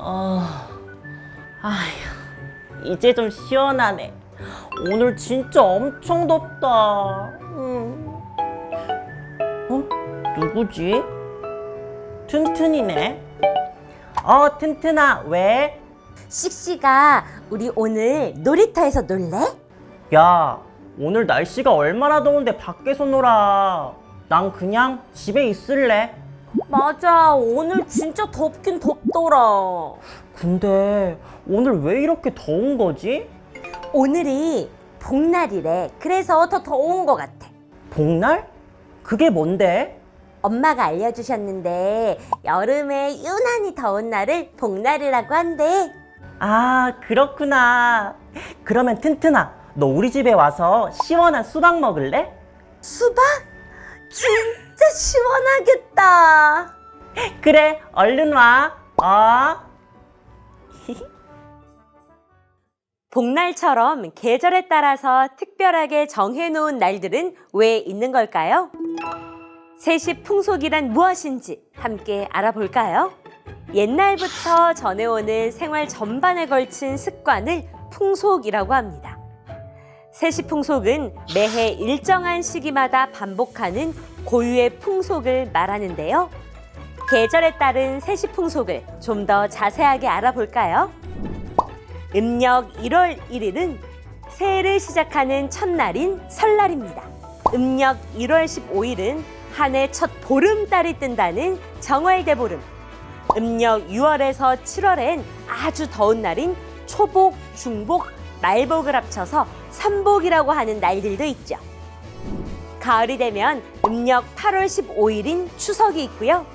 아아 이제 좀 시원하네 오늘 진짜 엄청 덥다 음. 어? 누구지? 튼튼이네 어 튼튼아 왜? 씩씩아, 우리 오늘 놀이터에서 놀래? 야 오늘 날씨가 얼마나 더운데 밖에서 놀아 난 그냥 집에 있을래 맞아, 오늘 진짜 덥긴 덥더라. 근데 오늘 왜 이렇게 더운 거지? 오늘이 복날이래. 그래서 더 더운 것 같아. 복날? 그게 뭔데? 엄마가 알려주셨는데 여름에 유난히 더운 날을 복날이라고 한대. 아, 그렇구나. 그러면 튼튼아, 너 우리 집에 와서 시원한 수박 먹을래? 수박? 진짜 시원하겠다. 그래, 얼른 와. 어? 복날처럼 계절에 따라서 특별하게 정해놓은 날들은 왜 있는 걸까요? 세시 풍속이란 무엇인지 함께 알아볼까요? 옛날부터 전해오는 생활 전반에 걸친 습관을 풍속이라고 합니다. 세시 풍속은 매해 일정한 시기마다 반복하는 고유의 풍속을 말하는데요. 계절에 따른 세시 풍속을 좀 더 자세하게 알아볼까요? 음력 1월 1일은 새해를 시작하는 첫날인 설날입니다. 음력 1월 15일은 한 해 첫 보름달이 뜬다는 정월대보름. 음력 6월에서 7월엔 아주 더운 날인 초복, 중복, 말복을 합쳐서 삼복이라고 하는 날들도 있죠. 가을이 되면 음력 8월 15일인 추석이 있고요.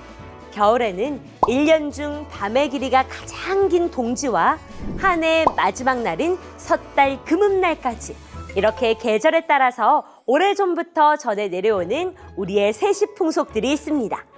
겨울에는 일년 중 밤의 길이가 가장 긴 동지와 한해 마지막 날인 섣달 금음날까지 이렇게 계절에 따라서 오래전부터 전해 내려오는 우리의 세시 풍속들이 있습니다.